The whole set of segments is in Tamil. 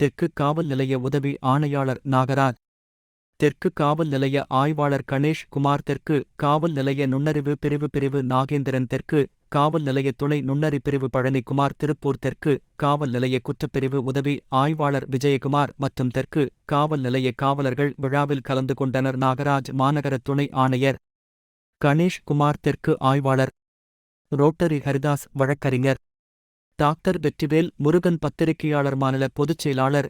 தெற்கு காவல் நிலைய உதவி ஆணையாளர் நாகராஜ். தெற்கு காவல் நிலைய ஆய்வாளர் கணேஷ் குமார் தெற்கு காவல் நிலைய நுண்ணறிவு பிரிவு பிரிவு நாகேந்திரன் தெற்கு காவல் நிலைய துணை நுண்ணறி பிரிவு பழனிக்குமார் திருப்பூர் தெற்கு காவல் நிலைய குற்றப்பிரிவு உதவி ஆய்வாளர் விஜயகுமார் மற்றும் தெற்கு காவல் நிலைய காவலர்கள் விழாவில் கலந்து கொண்டனர் நாகராஜ் மாநகர துணை ஆணையர். கணேஷ் குமார் தெற்கு ஆய்வாளர். ரோட்டரி ஹரிதாஸ் வழக்கறிஞர். டாக்டர் வெற்றிவேல் முருகன் பத்திரிகையாளர் மாநில பொதுச் செயலாளர்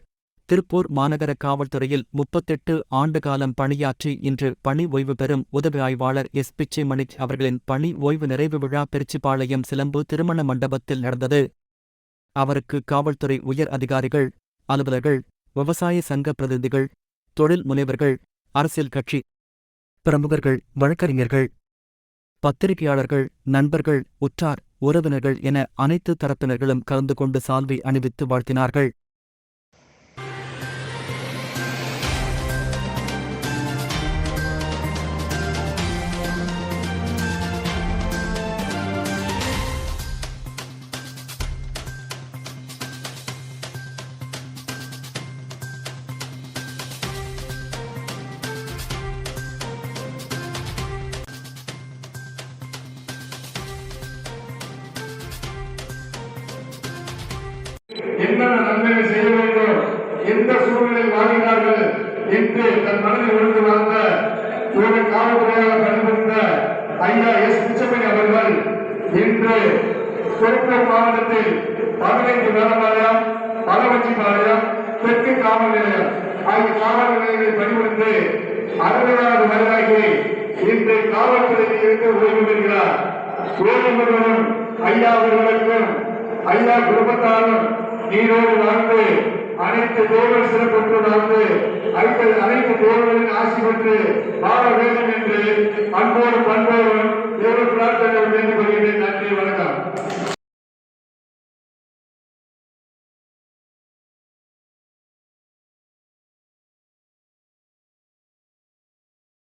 திருப்பூர் மாநகர காவல்துறையில் முப்பத்தெட்டு ஆண்டுகாலம் பணியாற்றி இன்று பணி ஓய்வு பெறும் உதவி ஆய்வாளர் எஸ். பிச்சைமணி அவர்களின் பணி ஓய்வு நிறைவு விழா பெருச்சிபாளையம் சிலம்பு திருமண மண்டபத்தில் நடந்தது. அவருக்கு காவல்துறை உயர் அதிகாரிகள் அலுவலர்கள் விவசாய சங்க பிரதிநிதிகள் தொழில் முனைவர்கள் அரசியல் கட்சி பிரமுகர்கள் வழக்கறிஞர்கள் பத்திரிகையாளர்கள் நண்பர்கள் உற்றார் உறவினர்கள் என அனைத்து தரப்பினர்களும் கலந்து கொண்டு சால்வை அணிவித்து வாழ்த்தினார்கள். என்னென்ன நன்மைகள் செய்ய வேண்டும்? எந்த சூழ்நிலையில் வாழ்கிறார்கள்? என்று தன் மனதில் உணர்ந்து வாழ்ந்த இவர்கள் காவல்துறையாக பணிபுரிந்த ஐயா எஸ் பிச்சமணி அவர்கள் இன்று திருப்பூர் மாவட்டத்தில் பதினைந்து மேலபாளையம் பலவச்சி பாளையம் தெற்கு காவல் நிலையம். ஆகிய காவல் நிலையங்களில் பணிபுரிந்து அறுபதாவது வயதாகி இன்று காவல்துறையில் இருந்து ஓய்வு பெறுகிறார். ஓய்வு பெறுவதும் ஐயா அவர்களுக்கும் ஐயா குடும்பத்தாரும் நீரோடு வாழ்ந்து அனைத்து தேவர் சிறப்பு வாழ்ந்து அனைத்து அனைத்து தேவர்களின் ஆசி பெற்று வாழ வேண்டும் என்று அன்போடு பண்போடு